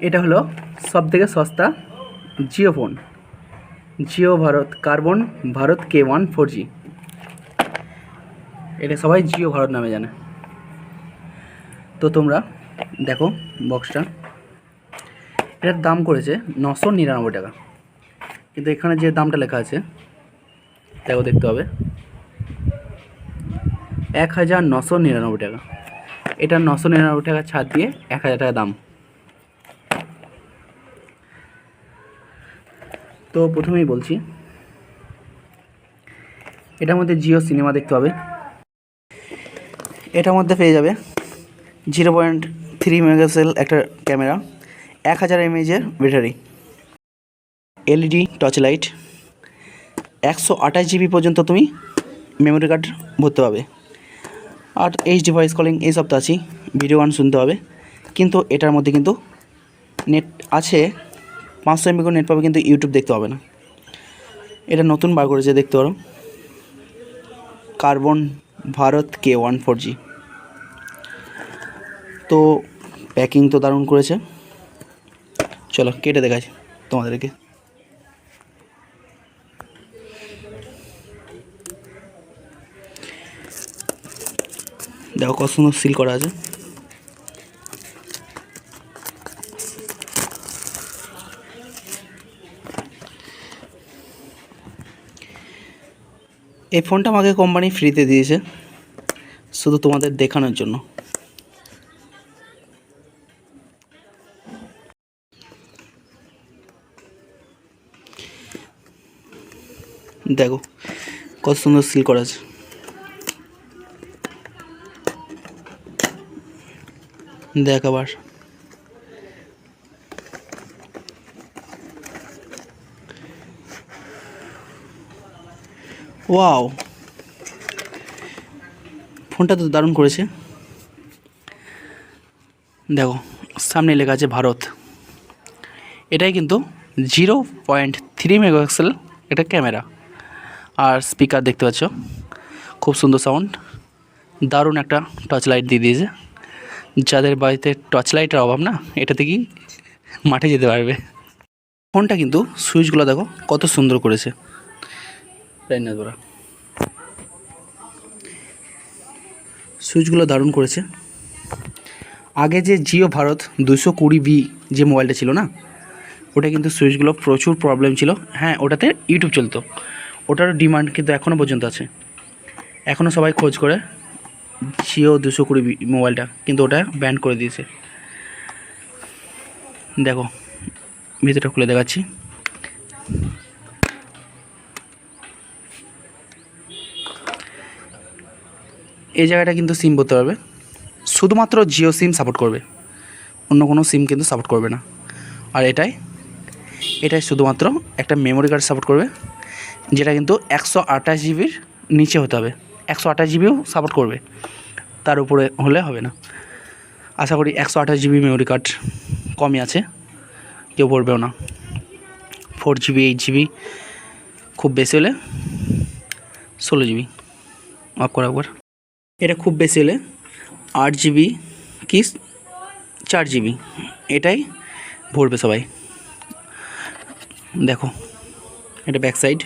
এটা হলো সব থেকে সস্তা Jio phone. Jio Bharat, Karbonn Bharat K one four G. এটা সবাই জিও ভারত নামে জানে। তো তোমরা দেখো বক্সটা। এটার দাম করেছে নশো নিরানব্বই টাকা। কিন্তু এখানে যে দামটা লেখা আছে দেখো দেখতে হবে। এক হাজার নশো নিরানব্বই টাকা। এটা নশো নিরানব্বই টাকা ছাড় দিয়ে এক হাজার টাকা দাম। তো প্রথমেই বলছি, এটার মধ্যে জিও সিনেমা দেখতে হবে এটার মধ্যে পেয়ে যাবে জিরো পয়েন্ট থ্রি মেগাপিক্সেল একটা ক্যামেরা, এক হাজার এমএইচের ব্যাটারি, এলইডি টর্চ লাইট একশো আঠাশ জিবি পর্যন্ত তুমি মেমোরি কার্ড ভরতে পারবে। আর এইচডি ভয়েস কলিং এইসব তো আছেই ভিডিও গান শুনতে হবে। কিন্তু এটার মধ্যে কিন্তু নেট আছে পাঁচশো এমবি করে নেট পাবে কিন্তু ইউটিউব দেখতে হবে না। এটা নতুন বার করেছে, দেখতে পারো। Karbonn Bharat K one four G তো প্যাকিং তো দারুণ করেছে। চলো, কেটে দেখাচ্ছি তোমাদেরকে। দেখো কত সুন্দর সিল করা আছে। এই ফোনটা আমাকে কোম্পানি ফ্রিতে দিয়েছে, শুধু তোমাদের দেখানোর জন্য। দেখো, কত সুন্দর সিল করা আছে। দেখ আবার। ওয়াও ফোনটা তো দারুণ করেছে। দেখো, সামনে লেখা আছে ভারত। এটাই কিন্তু জিরো পয়েন্ট থ্রি মেগাপিক্সেল একটা ক্যামেরা। আর স্পিকার দেখতে পাচ্ছ, খুব সুন্দর সাউন্ড। দারুণ একটা টর্চ লাইট দিয়ে দিয়েছে। যাদের বাড়িতে টর্চ লাইটের অভাব না, এটা থেকেই মাঠে যেতে পারবে। ফোনটা কিন্তু সুইচগুলো দেখো, কত সুন্দর করেছে। রাইনাদোরা সুইচগুলো দারুণ করেছে। আগে যে জিও ভারত দুশো কুড়ি বি যে মোবাইলটা ছিল না, ওটা কিন্তু সুইচগুলো প্রচুর প্রবলেম ছিল। হ্যাঁ ওটাতে ইউটিউব চলতো। ওটার ডিমান্ড কিন্তু এখনও পর্যন্ত আছে। এখনও সবাই খোঁজ করে জিও দুশো কুড়ি মোবাইলটা, কিন্তু ওটা ব্যান করে দিয়েছে। দেখো, ভিতরটা খুলে দেখাচ্ছি। এই জায়গাটা কিন্তু সিম করতে পারবে। শুধুমাত্র জিও সিম সাপোর্ট করবে। অন্য কোনো সিম কিন্তু সাপোর্ট করবে না। আর এটাই এটাই শুধুমাত্র একটা মেমোরি কার্ড সাপোর্ট করবে, যেটা কিন্তু একশো আঠাশ জিবির নিচে হতে হবে। একশো আঠাশ জিবিও সাপোর্ট করবে। তার উপরে হলে হবে না। আশা করি একশো আঠাশ জিবি মেমোরি কার্ড কমই আছে। কেউ পড়বেও না। ফোর জিবি এইট জিবি খুব বেশি হলে ষোলো জিবি অফ করা এটা খুব বেশি হলে আট জিবি কি চার জিবি, এটাই ভরবে সবাই। দেখো, এটা ব্যাক সাইড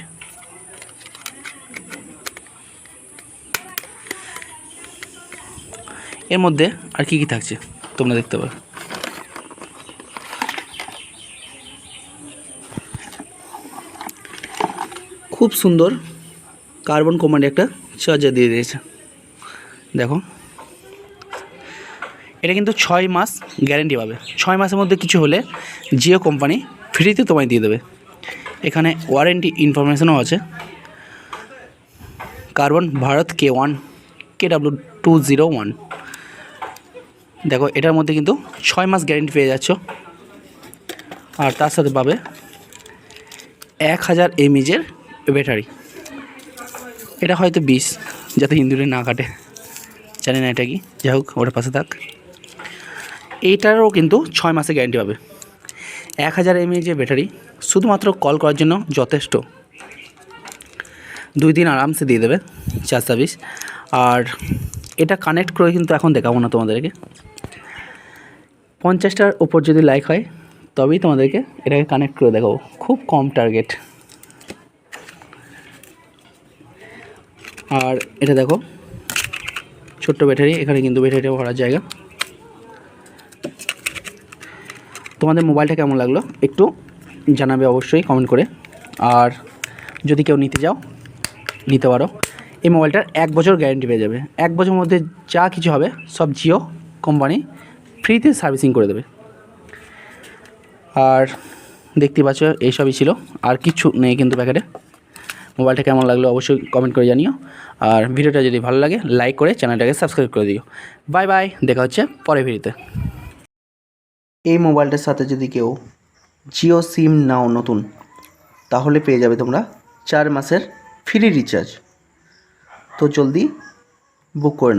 এর মধ্যে আর কি কি থাকছে, তোমরা দেখতে পাবে খুব সুন্দর কার্বন কোম্পানি একটা চার্জার দিয়ে দিয়েছে। দেখো। এটা কিন্তু ছয় মাস গ্যারেন্টি পাবে। ছয় মাসের মধ্যে কিছু হলে জিও কোম্পানি ফ্রিতে তোমায় দিয়ে দেবে। এখানে ওয়ারেন্টি ইনফরমেশনও আছে। Karbonn Bharat K one K W two zero one দেখো, এটার মধ্যে কিন্তু ছয় মাস গ্যারেন্টি পেয়ে যাচ্ছ। আর তার সাথে পাবে এক হাজার এমএজের ব্যাটারি এটা হয়তো বিষ, যাতে ইন্দুরে না কাটে। জানি না এটা কি। যাই হোক ওটার পাশে থাক। এইটারও কিন্তু ছয় মাসে গ্যারেন্টি পাবে। এক হাজার এমএএচের ব্যাটারি শুধুমাত্র কল করার জন্য যথেষ্ট। দুই দিন আরামসে দিয়ে দেবে চার্জ সার্ভিস। আর এটা কানেক্ট করে কিন্তু এখন দেখাবো না তোমাদেরকে। পঞ্চাশটার ওপর যদি লাইক হয়, তবেই তোমাদেরকে এটাকে কানেক্ট করে দেখাবো। খুব কম টার্গেট আর এটা দেখো ছোট্ট ব্যাটারি, এখানে কিন্তু ব্যাটারিটা ভরার জায়গা। তোমাদের মোবাইলটা কেমন লাগল একটু জানাবে অবশ্যই কমেন্ট করে। আর যদি কেউ নিতে যাও নিতে পারো। এই মোবাইলটার এক বছর গ্যারেন্টি পেয়ে যাবে। এক বছরের মধ্যে যা কিছু হবে, সব জিও কোম্পানি ফ্রিতে সার্ভিসিং করে দেবে। আর দেখতে পাচ্ছ, এইসবই ছিল। আর কিছু নেই কিন্তু প্যাকেটে। মোবাইলটা কেমন লাগল অবশ্যই কমেন্ট করে জানিও। আর ভিডিওটা যদি ভালো লাগে লাইক করে চ্যানেলটাকে সাবস্ক্রাইব করে দিও। বাই বাই দেখা হচ্ছে পরে ভিডিওতে। এই মোবাইলটার সাথে যদি কেউ জিও সিম নাও নতুন, তাহলে পেয়ে যাবে তোমরা চার মাসের ফ্রি রিচার্জ তো জলদি বুক করে নাও।